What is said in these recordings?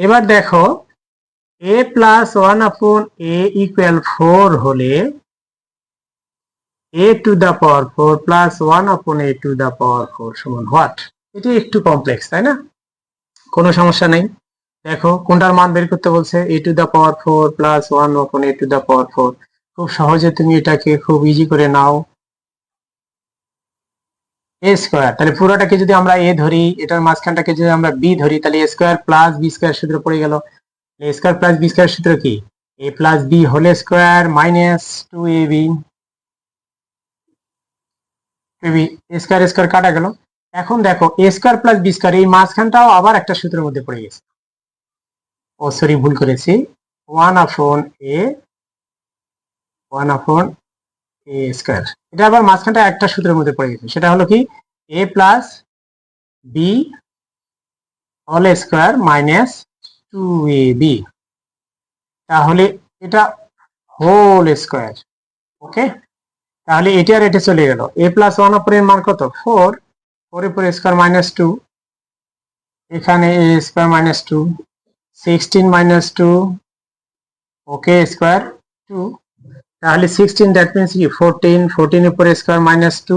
এবার দেখো এ plus one আপন এ ইকুয়াল ফোর হলে A to the power four plus one upon A to the power four সমান what এটি একটু কমপ্লেক্স তাই না? কোনো সমস্যা নেই। দেখো, কোনটার মান বের করতে বলছে? A to the power four plus one upon A to the power four খুব সহজে তুমি এটাকে খুব ইজি করে নাও। এ স্কোয়ার তাহলে পুরোটাকে যদি আমরা এ ধরি, এটার মাঝখানটাকে যদি আমরা বি ধরি, তাহলে A square plus B square সূত্র পড়ে গেল। স্কোয়ার প্লাস বি স্কোয়ার সূত্র কি? A plus B whole square minus two A B square square কাটা গেল। এখন দেখো A square plus B square এই মাঝখানটাও আবার একটা সূত্রের মধ্যে পড়ে গেছে। ও সরি ভুল করেছি। ওয়ান আপন এ ওয়ান আপন এ স্কোয়ার এটা আবার মাঝখানটা একটা সূত্রের মধ্যে পড়ে গেছে। সেটা হলো কি? A plus B all square minus two A B তাহলে এটা হোল স্কোয়ার ওকে তাহলে এটা আর এটা চলে গেল। এ প্লাস ওয়ান অপরের মান কত? ফোর ফোর এর পরে স্কোয়ার মাইনাস টু এখানে A square minus two sixteen minus two okay square two তাহলে সিক্সটিন দ্যাট মিনস কি? ফোরটিন ফোরটিন এর পরে square minus two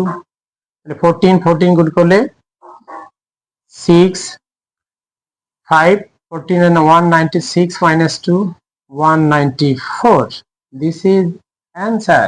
fourteen fourteen গুণ করলে six five fourteen and one ninety six minus two one ninety four this is answer